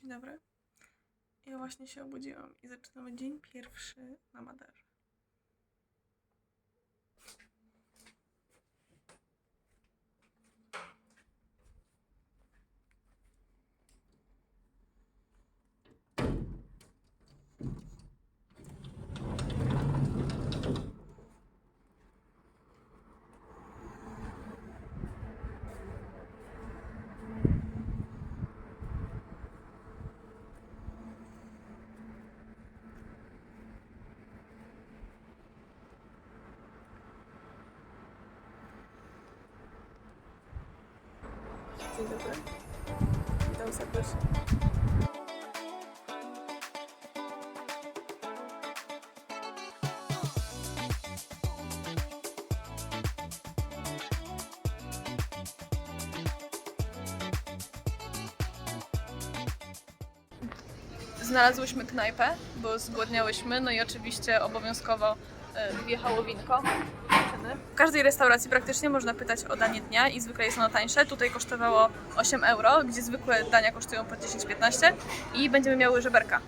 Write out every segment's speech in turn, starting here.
Dzień dobry. Ja właśnie się obudziłam i zaczynamy dzień pierwszy na Maderze. Znalazłyśmy knajpę, bo zgłodniałyśmy, no i oczywiście obowiązkowo dwie hałowinko. Dziewczyny. W każdej restauracji praktycznie można pytać o danie dnia i zwykle jest ono tańsze. Tutaj kosztowało 8 euro, gdzie zwykłe dania kosztują po 10-15 i będziemy miały żeberka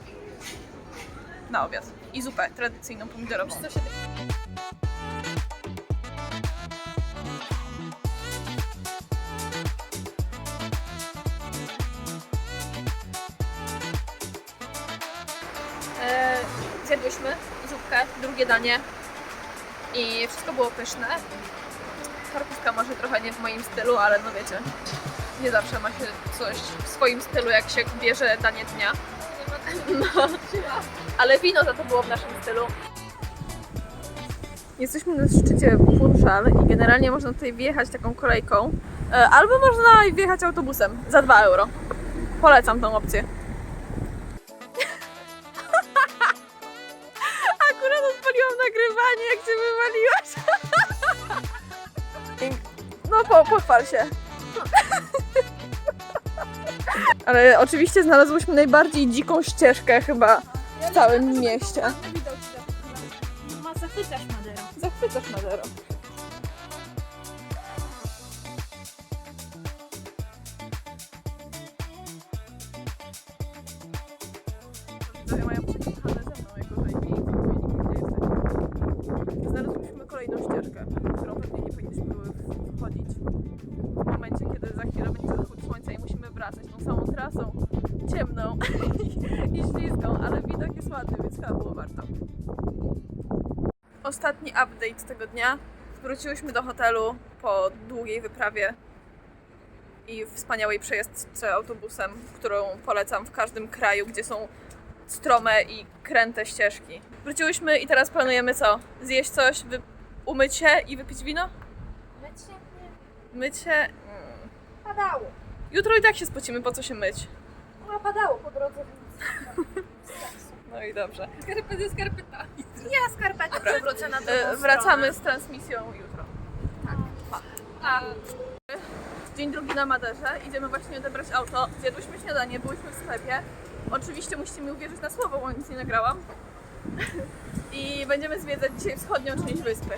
na obiad i zupę tradycyjną pomidorową. Drugie danie i wszystko było pyszne. Karkówka może trochę nie w moim stylu, ale no wiecie, nie zawsze ma się coś w swoim stylu, jak się bierze danie dnia. No, ale wino za to było w naszym stylu. Jesteśmy na szczycie Funchal i generalnie można tutaj wjechać taką kolejką, e, albo można wjechać autobusem za 2 euro. Polecam tą opcję. Pochwal się. Ale oczywiście znalazłyśmy najbardziej dziką ścieżkę chyba w całym mieście. Ma zachwycasz Maderą. Zachwycasz Madero. Ciemną i śliską, ale widok jest ładny, więc chyba było warto. Ostatni update tego dnia. Wróciłyśmy do hotelu po długiej wyprawie i wspaniałej przejażdżce autobusem, którą polecam w każdym kraju, gdzie są strome i kręte ścieżki. Wróciłyśmy i teraz planujemy co? Zjeść coś, wy... umyć się i wypić wino? Mycie nie Myć się? Mm. padało. Jutro i tak się spocimy, po co się myć? No padało po drodze. No i dobrze. Skarpety skarpetami. Ja skarpety przewrócę na drugą E, wracamy z transmisją jutro. Tak. A dzień drugi na Maderze. Idziemy właśnie odebrać auto. Zjadłyśmy śniadanie, byłyśmy w sklepie. Oczywiście musicie mi uwierzyć na słowo, bo nic nie nagrałam. I będziemy zwiedzać dzisiaj wschodnią część wyspy.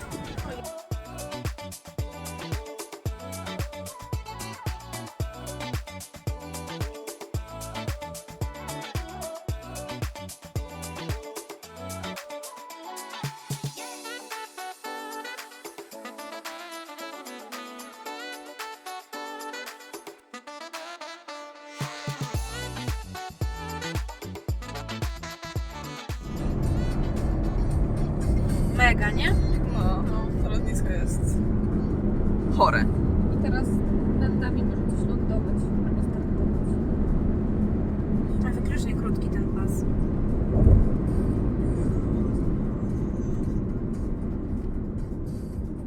Mega, nie? No, to lotnisko jest chore. I teraz nad nami może coś lądować albo startować. A wykrycznie krótki ten pas.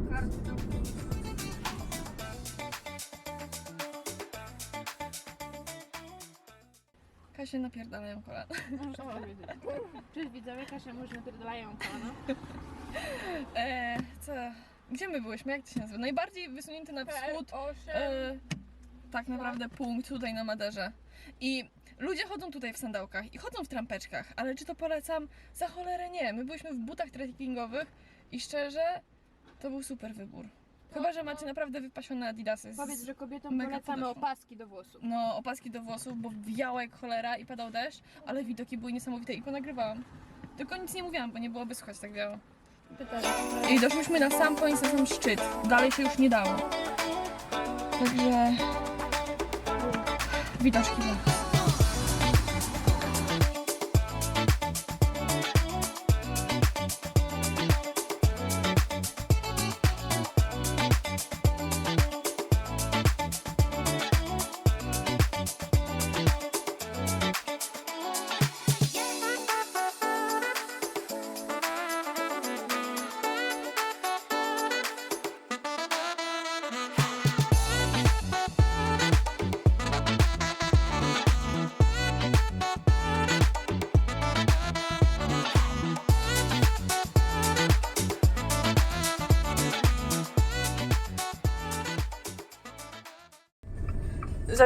Karty tam. Kasie napierdalają kolana. Cześć widzowie, Kasia może napierdalają kolano. E, co? Gdzie my byłyśmy? Jak to się nazywa? Najbardziej wysunięty na wschód e, tak naprawdę punkt tutaj na Maderze. I ludzie chodzą tutaj w sandałkach i chodzą w trampeczkach, ale czy to polecam? Za cholerę nie. My byliśmy w butach trekkingowych i szczerze, to był super wybór. Chyba, że macie naprawdę wypasione adidasy. z- Powiedz, że kobietom Mega polecamy opaski do włosów. No, opaski do włosów, bo wiało jak cholera i padał deszcz, ale widoki były niesamowite i ponagrywałam. Tylko nic nie mówiłam, bo nie byłoby słychać tak wiało. I doszłyśmy na sam koniec, na sam szczyt. Dalej się już nie dało. Także... Widoczki dla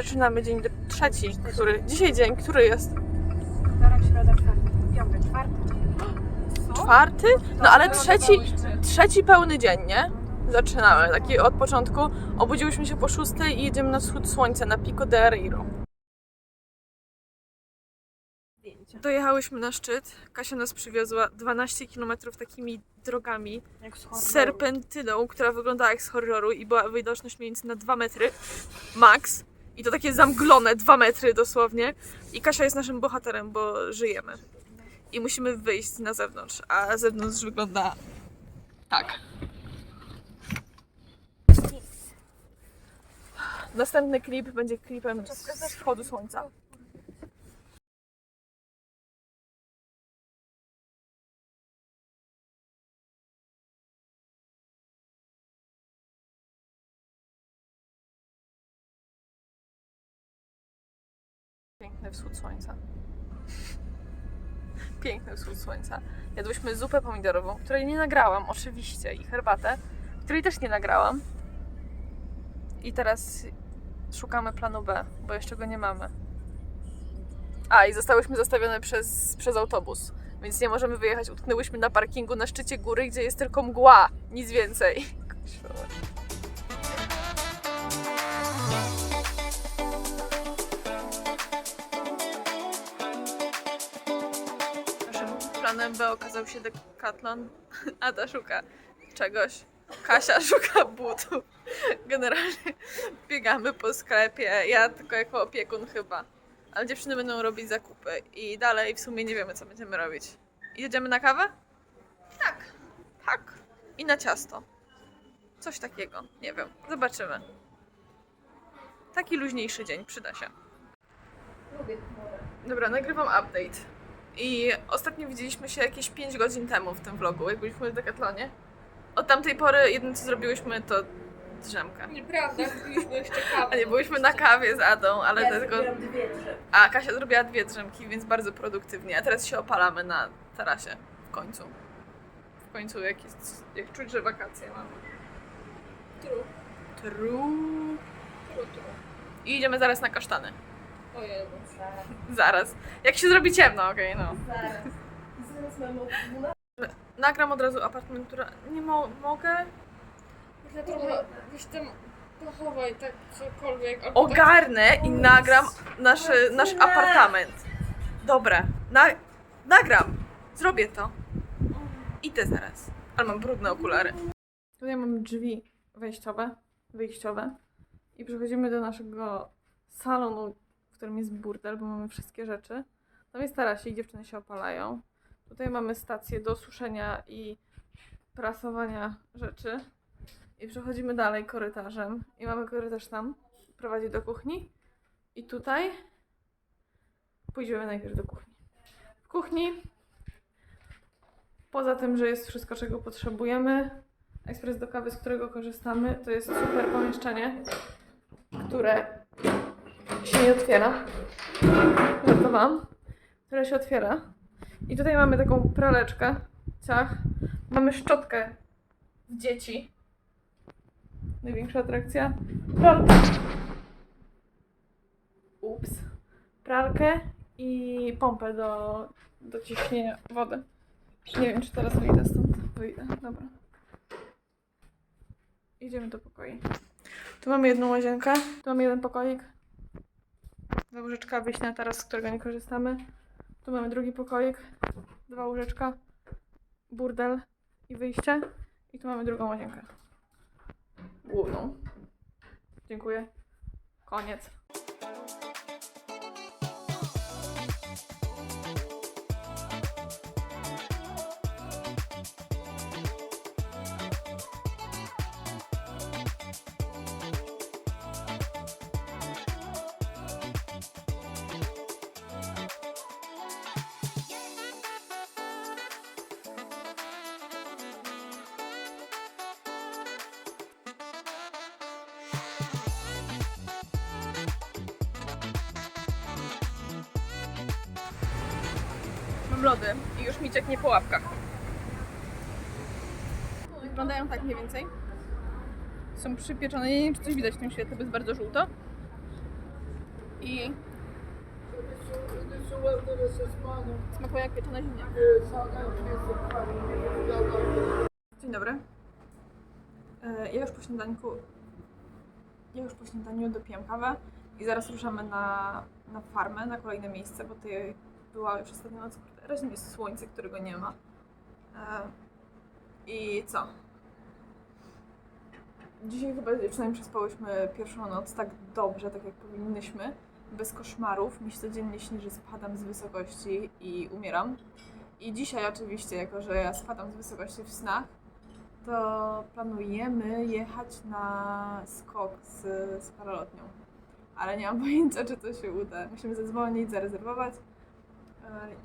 Zaczynamy dzień trzeci, który... Dzisiaj dzień, który jest? Wtorek, środa, czwartek. Piątek, czwartek. Czwarty? No ale trzeci, trzeci pełny dzień, nie? Zaczynamy, taki od początku. Obudziłyśmy się po szóstej i jedziemy na wschód słońca, na Pico de Areiro. Dojechałyśmy na szczyt. Kasia nas przywiozła 12 km takimi drogami z serpentyną, która wyglądała jak z horroru i była widoczność mniej więcej na 2 metry max. I to takie zamglone 2 metry dosłownie. I Kasia jest naszym bohaterem, bo żyjemy. I musimy wyjść na zewnątrz, a zewnątrz wygląda tak. Następny klip będzie klipem z wschodu słońca. Piękny wschód słońca. Piękny wschód słońca. Jadłyśmy zupę pomidorową, której nie nagrałam, oczywiście, i herbatę, której też nie nagrałam. I teraz szukamy planu B, bo jeszcze go nie mamy. A, i zostałyśmy zostawione przez, przez autobus, więc nie możemy wyjechać. Utknęłyśmy na parkingu na szczycie góry, gdzie jest tylko mgła, nic więcej. Naszym planem B okazał się dekatlon. Ada szuka czegoś. Kasia szuka butów. Generalnie biegamy po sklepie. Ja tylko jako opiekun chyba. Ale dziewczyny będą robić zakupy. I dalej w sumie nie wiemy, co będziemy robić. Jedziemy na kawę? Tak. Tak. I na ciasto. Coś takiego. Nie wiem. Zobaczymy. Taki luźniejszy dzień. Przyda się. Lubię Dobra, nagrywam update. I ostatnio widzieliśmy się jakieś 5 godzin temu w tym vlogu, jak byliśmy w Decathlonie. Od tamtej pory jedyne co zrobiłyśmy to drzemkę. Nieprawda, byliśmy jeszcze kawę. A nie, byliśmy na kawie z Adą, ale Ja zrobiłam dwie drzew. A Kasia zrobiła dwie drzemki, więc bardzo produktywnie. A teraz się opalamy na tarasie. W końcu. W końcu jak jest... jak czuć, że wakacje mamy. Tru, Tru. tru, tru. I idziemy zaraz na kasztany. Ojej, Zaraz. Jak się zrobi ciemno, okej, no. zaraz. Zaraz mamy od 12. Nagram od razu apartment, która... Nie mo mogę? Ja trochę gdzieś tam pochowaj tak cokolwiek. albo tak- ogarnę i nagram nasz, nasz apartament. Dobra, na, nagram. Zrobię to. Idę zaraz. Ale mam brudne okulary. Tutaj mamy drzwi wejściowe, wyjściowe. I przechodzimy do naszego salonu, którym jest burdel, bo mamy wszystkie rzeczy. Tam jest tarasik, dziewczyny się opalają. Tutaj mamy stację do suszenia i prasowania rzeczy. I przechodzimy dalej korytarzem. I mamy korytarz tam, prowadzi do kuchni. I tutaj pójdziemy najpierw do kuchni. W kuchni, poza tym, że jest wszystko, czego potrzebujemy, ekspres do kawy, z którego korzystamy, to jest super pomieszczenie, które się nie otwiera. Żartowałam. Które się otwiera. I tutaj mamy taką praleczkę, ciach. Mamy szczotkę w dzieci. Największa atrakcja. Pralkę. Ups. Pralkę i pompę do, do ciśnienia wody. Nie wiem, czy teraz wyjdę stąd. Wyjdę, dobra. Idziemy do pokoi. Tu mamy jedną łazienkę, tu mamy jeden pokoik. Dwa łóżeczka, wyjść na taras, z którego nie korzystamy. Tu mamy drugi pokoik, dwa łóżeczka, burdel i wyjście. I tu mamy drugą łazienkę. Główną. Dziękuję. Koniec. Po łapkach. Wyglądają tak mniej więcej. Są przypieczone. Nie wiem, czy coś widać w tym świetle, bo jest bardzo żółto. I smakuje jak pieczone ziemniaki. Dzień dobry. E, Ja już po śniadanku ja już po śniadaniu dopiłam kawę i zaraz ruszamy na, na farmę, na kolejne miejsce, bo tutaj była już ostatnia noc. Teraz jest słońce, którego nie ma. E, I co? Dzisiaj chyba przynajmniej przespałyśmy pierwszą noc tak dobrze, tak jak powinnyśmy. Bez koszmarów. Mi się codziennie śni, że spadam z wysokości i umieram. I dzisiaj oczywiście, jako że ja spadam z wysokości w snach, to planujemy jechać na skok z, z paralotnią. Ale nie mam pojęcia, czy to się uda. Musimy zadzwonić, zarezerwować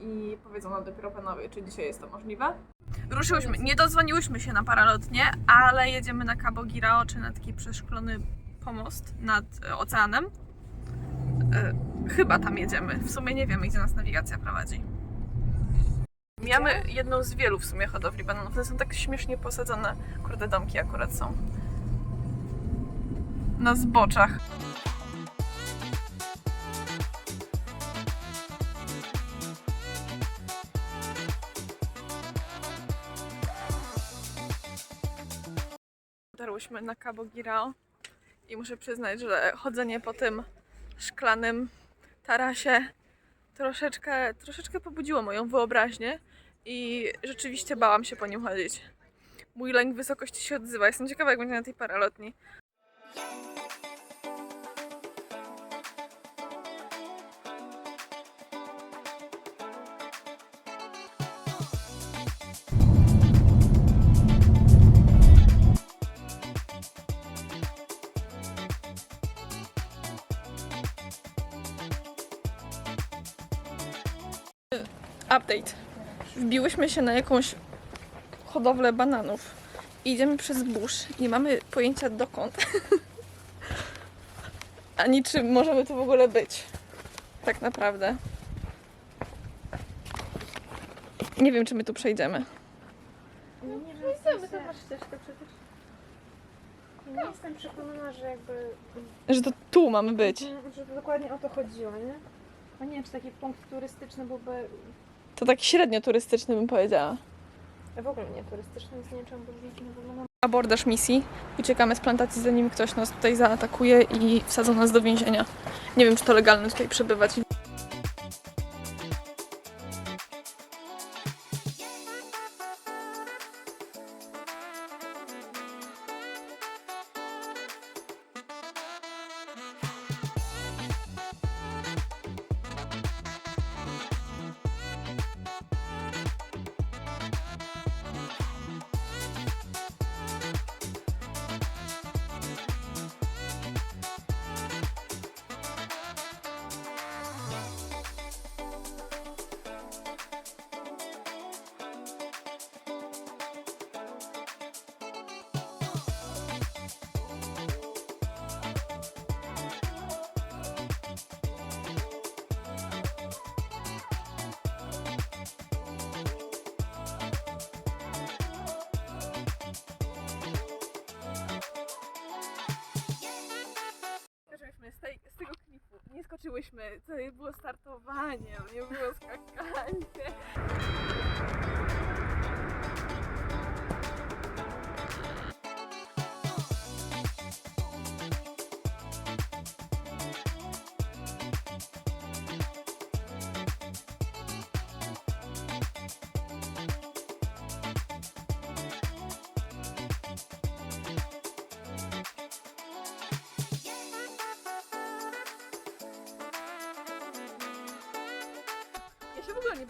i powiedzą nam dopiero panowie, czy dzisiaj jest to możliwe. Ruszyłyśmy, nie dodzwoniłyśmy się na paralotnię, ale jedziemy na Cabo Girao, czy na taki przeszklony pomost nad e, oceanem. E, chyba tam jedziemy. W sumie nie wiemy, gdzie nas nawigacja prowadzi. Mamy jedną z wielu w sumie hodowli bananów. One są tak śmiesznie posadzone. Kurde, domki akurat są. Na zboczach. Dotarłyśmy na Cabo Girao i muszę przyznać, że chodzenie po tym szklanym tarasie troszeczkę, troszeczkę pobudziło moją wyobraźnię i rzeczywiście bałam się po nim chodzić. Mój lęk wysokości się odzywa. Jestem ciekawa, jak będzie na tej paralotni. Update. Wbiłyśmy się na jakąś hodowlę bananów. I Idziemy przez burz. Nie mamy pojęcia dokąd. Ani czy możemy tu w ogóle być. Tak naprawdę. Nie wiem, czy my tu przejdziemy. Nie, nie wiem, chcemy to masz ścieżkę przecież. Ja nie jestem przekonana, że jakby... Że to tu mamy być. Że to dokładnie o to chodziło, nie? A nie wiem, czy taki punkt turystyczny byłby... To tak średnio turystyczny bym powiedziała. W ogóle nie turystyczny, więc nie wiem, czemu nie wygląda. Abordaż misji. Uciekamy z plantacji, zanim ktoś nas tutaj zaatakuje i wsadzą nas do więzienia. Nie wiem, czy to legalne tutaj przebywać. Skoczyłyśmy. To nie było startowanie, nie było skakanie.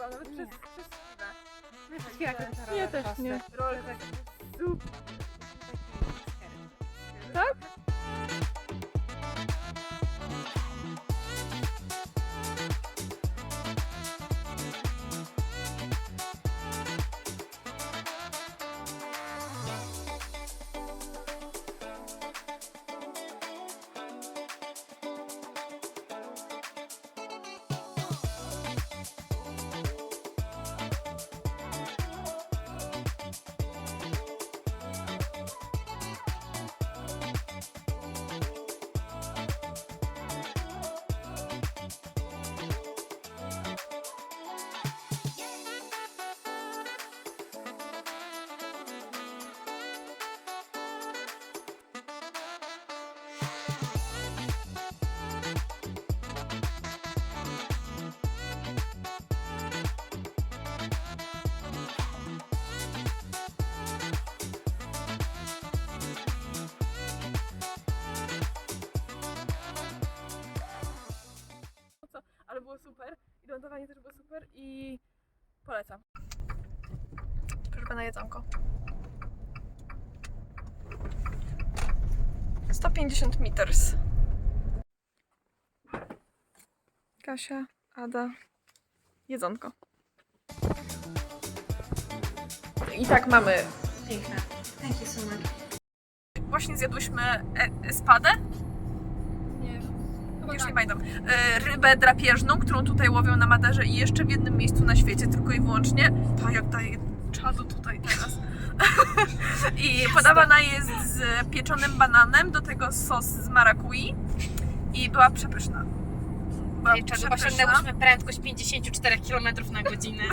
Nie bałam, nawet przez, przez chwilę. Ja też nie. Rolę tak Tak? Lądowanie też było super i polecam. Proszę pana jedzonko. 150 meters. Kasia, Ada, jedzonko. I tak mamy. Piękne. Thank you so much. Właśnie zjadłyśmy e-. już nie pamiętam, e, rybę drapieżną, którą tutaj łowią na Maderze i jeszcze w jednym miejscu na świecie, tylko i wyłącznie. Ta jak daje czadu tutaj teraz. I podawana jest z pieczonym bananem, do tego sos z marakui i była przepyszna. Była Wieczorem przepyszna. osiągnęłyśmy prędkość 54 km na godzinę.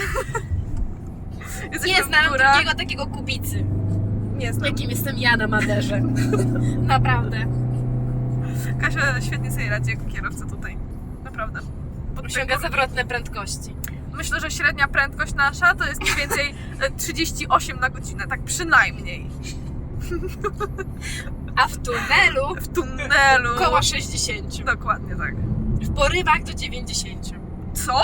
Jesteśmy Nie w znam górach. drugiego takiego kubicy, Nie znam. jakim jestem ja na Maderze. Naprawdę. Kasia świetnie sobie radzi jako kierowca tutaj. Naprawdę. Pod Osiąga tego- zawrotne prędkości. Myślę, że średnia prędkość nasza to jest mniej więcej e, 38 na godzinę, tak przynajmniej. A w tunelu W tunelu. koło 60. Dokładnie tak. W porywach do 90. Co?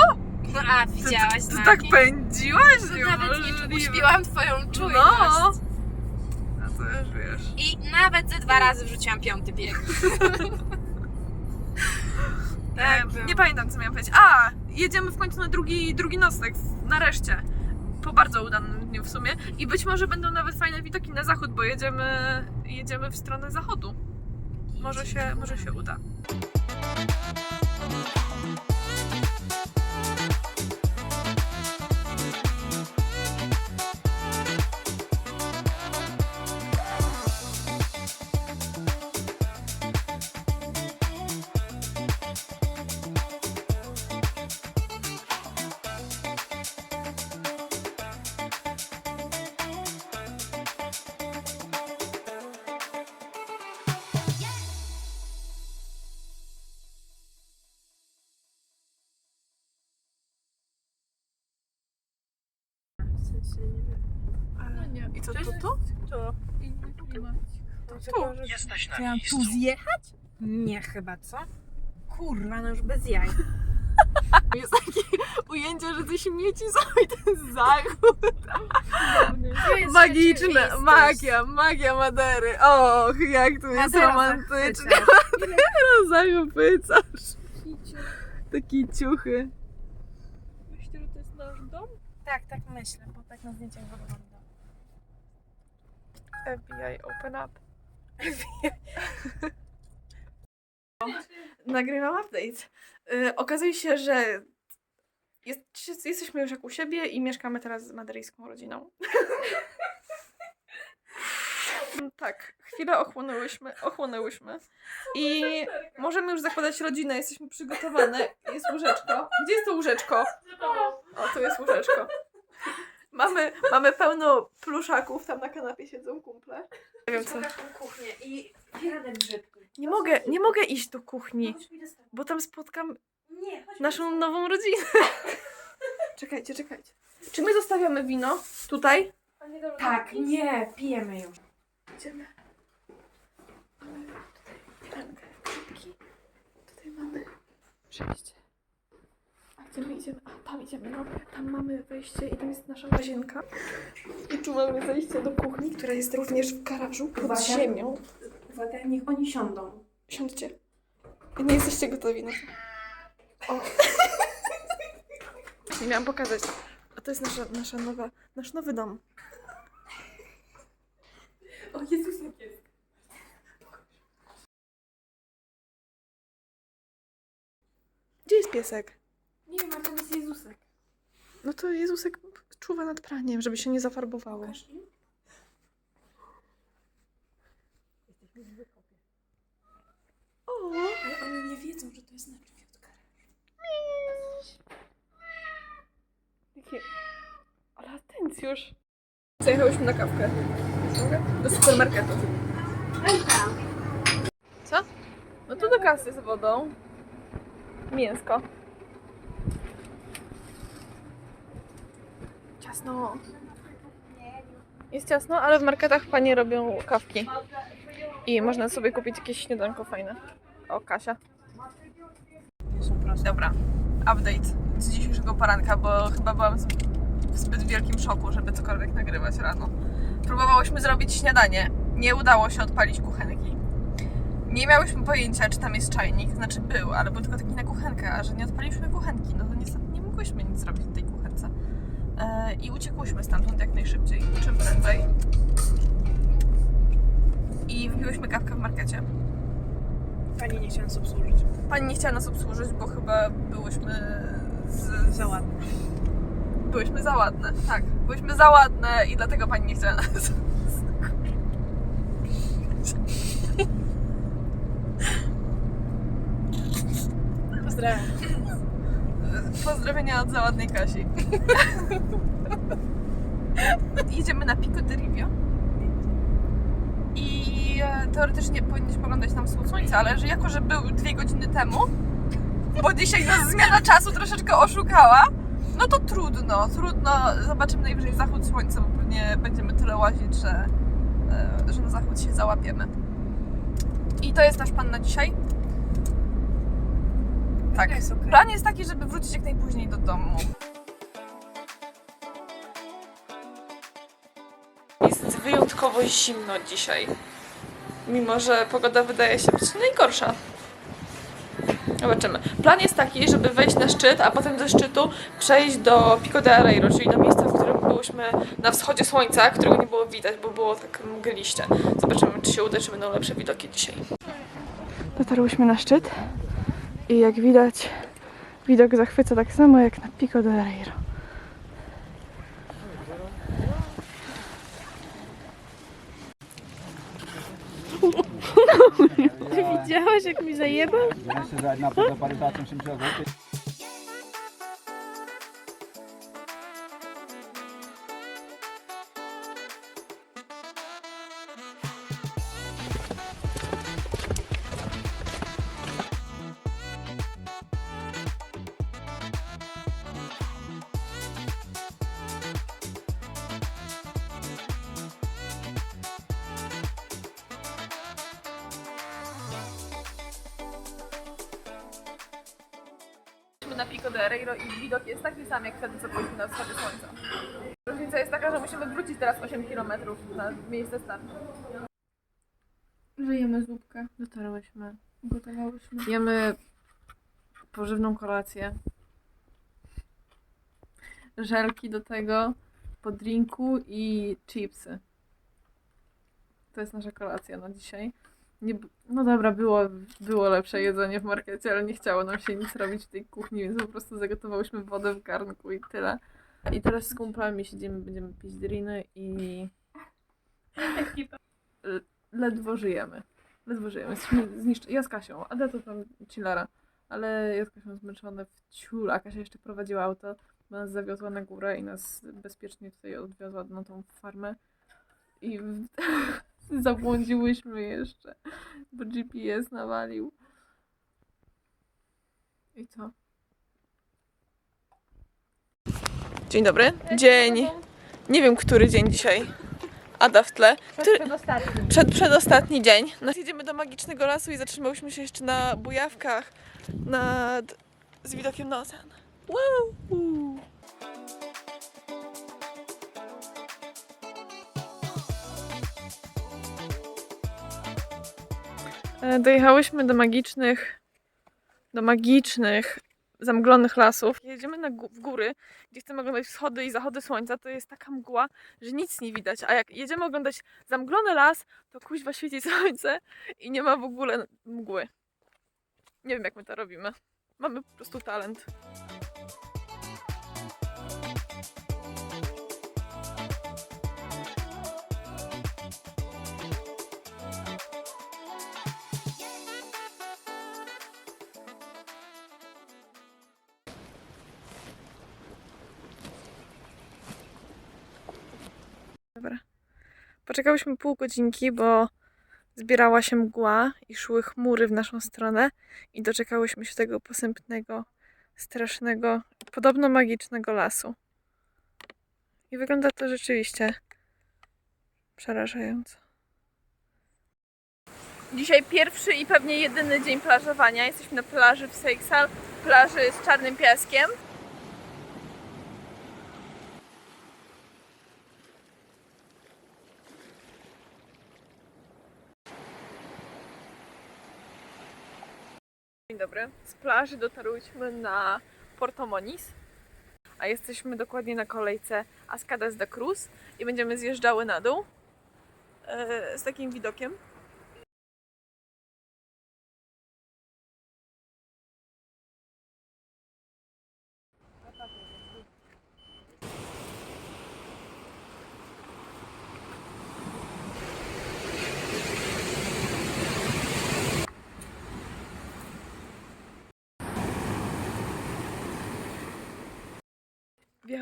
No a Ty, widziałaś ty, ty znaki? tak pędziłaś? To Nawet nie Niemożliwe. twoją czujność. No. A to już wiesz. I nawet ze dwa razy wrzuciłam piąty bieg. E, było. nie pamiętam, co miałam powiedzieć. A, jedziemy w końcu na drugi, drugi nocleg, nareszcie. Po bardzo udanym dniu w sumie. I być może będą nawet fajne widoki na zachód, bo jedziemy, jedziemy w stronę zachodu. Może się, może się uda. Co, tu, tu? To. Tu. Jesteś na miejscu. tu zjechać? Nie chyba, co? Kurwa, no już bez jaj. Jest takie ujęcie, że ty śmieci są i ten zachód. Magiczne, magia, magia Madery. Och, jak tu jest Madera romantycznie. zachwyca. Zachwycasz. Takie ciuchy. Myślisz, że to jest nasz dom? Tak, tak myślę, bo tak na zdjęciach wygląda. FBI, open up. Nagrywam update. Y, okazuje się, że jest, jesteśmy już jak u siebie i mieszkamy teraz z maderyjską rodziną. tak, chwilę ochłonęłyśmy, ochłonęłyśmy i możemy już zakładać rodzinę, jesteśmy przygotowane. Jest łóżeczko. Gdzie jest to łóżeczko? O, tu jest łóżeczko. Mamy, mamy pełno pluszaków, tam na kanapie siedzą kumple. Nie wiem co. kuchnię i. Nie mogę, nie mogę iść do kuchni, Chodź mi do stołu. bo tam spotkam Nie, chodź naszą nową rodzinę. czekajcie, czekajcie. Czy my zostawiamy wino tutaj? Tak, nie, pijemy już. Idziemy. Mamy tutaj grzybki. Tutaj mamy przejście. A Idziemy, idziemy. A, tam idziemy, no. Tam mamy wejście i tam jest nasza łazienka. I tu mamy zejście do kuchni, która jest również w garażu pod Uwaga. ziemią. Uwaga, niech oni siądą. Siądźcie. Nie jesteście gotowi na to. O. Nie miałam pokazać. A to jest nasza, nasza nowa, nasz nowy dom. O Jezus, jak jest. Gdzie jest piesek? Nie wiem, a tam jest Jezusek. No to Jezusek czuwa nad praniem, żeby się nie zafarbowały. Pokaż im. O, Ale oni nie wiedzą, że to jest na drzwi od garażu. Jakie... Ale atencjusz. Zajechałyśmy na kawkę. Do supermarketu. Co? No tu do kasy z wodą. Mięsko. Ciasno. Jest ciasno, ale w marketach panie robią kawki. I można sobie kupić jakieś śniadanko fajne. O, Kasia. Dobra, update z dzisiejszego poranka, bo chyba byłam w zbyt wielkim szoku, żeby cokolwiek nagrywać rano. Próbowałyśmy zrobić śniadanie. Nie udało się odpalić kuchenki. Nie miałyśmy pojęcia, czy tam jest czajnik. Znaczy był, ale był tylko taki na kuchenkę, a że nie odpaliśmy kuchenki, no to niestety nie mogłyśmy nic zrobić w tej I uciekłyśmy stamtąd jak najszybciej, czym prędzej. I wypiłyśmy kawkę w markecie. Pani nie chciała nas obsłużyć. Pani nie chciała nas obsłużyć, bo chyba byłyśmy z... Za ładne. Byłyśmy za ładne, tak. Byłyśmy za ładne i dlatego pani nie chciała nas. Pozdrawiam. Pozdrowienia od za ładnej Kasi. Idziemy na Pico de Rivio i e, teoretycznie powinniśmy oglądać tam wschód słońca, ale że jako, że był dwie godziny temu, bo dzisiaj nas zmiana czasu troszeczkę oszukała, no to trudno, trudno. Zobaczymy najwyżej zachód słońca, bo pewnie będziemy tyle łazić, że, e, że na zachód się załapiemy. I to jest nasz plan na dzisiaj. Tak. Jest okej. Plan jest taki, żeby wrócić jak najpóźniej do domu. Jest wyjątkowo zimno dzisiaj. Mimo, że pogoda wydaje się być najgorsza. Zobaczymy. Plan jest taki, żeby wejść na szczyt, a potem ze szczytu przejść do Pico de Areiro, czyli do miejsca, w którym byłyśmy na wschodzie słońca, którego nie było widać, bo było tak mgliście. Zobaczymy, czy się uda, czy będą lepsze widoki dzisiaj. Dotarłyśmy na szczyt. I jak widać, widok zachwyca tak samo jak na Pico de Areiro. Widziałaś, jak mi zajebał? Na Pico de Areiro i widok jest taki sam jak wtedy, co byliśmy na wschodzie słońca. Różnica jest taka, że musimy wrócić teraz 8 km na miejsce startu. Żyjemy zupkę. Dotarłyśmy. Gotowałyśmy. Jemy pożywną kolację. Żelki do tego, po drinku i chipsy. To jest nasza kolacja na dzisiaj. Nie, no dobra, było, było lepsze jedzenie w markecie, ale nie chciało nam się nic robić w tej kuchni, więc po prostu zagotowałyśmy wodę w garnku i tyle. I teraz z kumplami siedzimy, będziemy pić driny i ledwo żyjemy. Ledwo żyjemy. Jesteśmy zniszczeni. Ja z Kasią, Ada to tam chillera, ale ja z Kasią zmęczone w ciul, a Kasia jeszcze prowadziła auto, bo nas zawiozła na górę i nas bezpiecznie tutaj odwiozła na tą farmę. I w... zabłądziłyśmy jeszcze, bo GPS nawalił. I co? Dzień dobry. Dzień. Nie wiem, który dzień dzisiaj. Ada w tle. Który... Przedostatni. Przed, przedostatni dzień. No, jedziemy do magicznego lasu i zatrzymałyśmy się jeszcze na bujawkach nad... z widokiem na ocean. Woo! Dojechałyśmy do magicznych, do magicznych, zamglonych lasów. Jedziemy na w góry, gdzie chcemy oglądać wschody i zachody słońca. To jest taka mgła, że nic nie widać. A jak jedziemy oglądać zamglony las, to kuźwa świeci słońce i nie ma w ogóle mgły. Nie wiem, jak my to robimy. Mamy po prostu talent. Poczekałyśmy pół godzinki, bo zbierała się mgła i szły chmury w naszą stronę i doczekałyśmy się tego posępnego, strasznego, podobno magicznego lasu. I wygląda to rzeczywiście przerażająco. Dzisiaj pierwszy i pewnie jedyny dzień plażowania. Jesteśmy na plaży w Seixal, plaży z czarnym piaskiem. Dobry. Z plaży dotarłyśmy na Porto Moniz, a jesteśmy dokładnie na kolejce Ascadas da Cruz i będziemy zjeżdżały na dół e, z takim widokiem.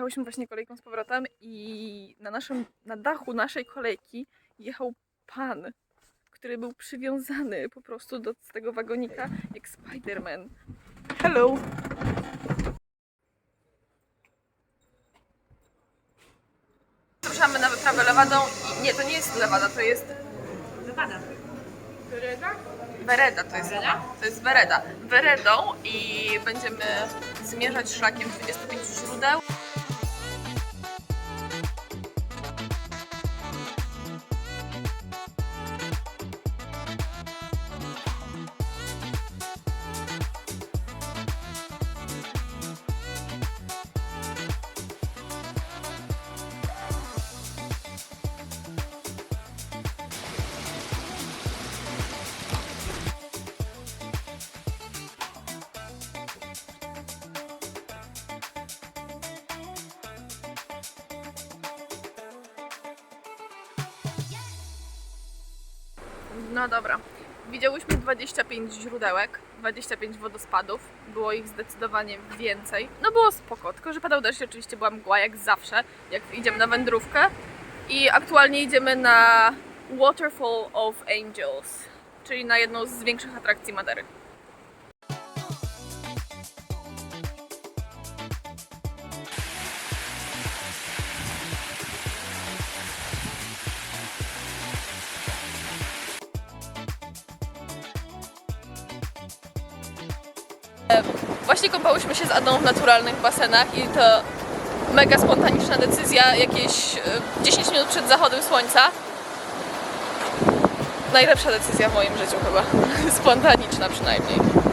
Wjechałyśmy właśnie kolejką z powrotem i na naszym, na dachu naszej kolejki jechał pan, który był przywiązany po prostu do tego wagonika jak Spider-Man. Hello! Ruszamy na wyprawę lewadą i nie, to nie jest lewada, to jest Wypada. Wereda to jest chyba. To jest Wereda. Weredą i będziemy zmierzać szlakiem 25 źródeł. 25 źródełek, 25 wodospadów. Było ich zdecydowanie więcej. No było spoko, tylko że padał deszcz oczywiście była mgła jak zawsze, jak idziemy na wędrówkę. I aktualnie idziemy na Waterfall of Angels, czyli na jedną z większych atrakcji Madery. Kąpałyśmy się z Adą w naturalnych basenach i to mega spontaniczna decyzja, jakieś e, 10 minut przed zachodem słońca. Najlepsza decyzja w moim życiu chyba. Spontaniczna przynajmniej.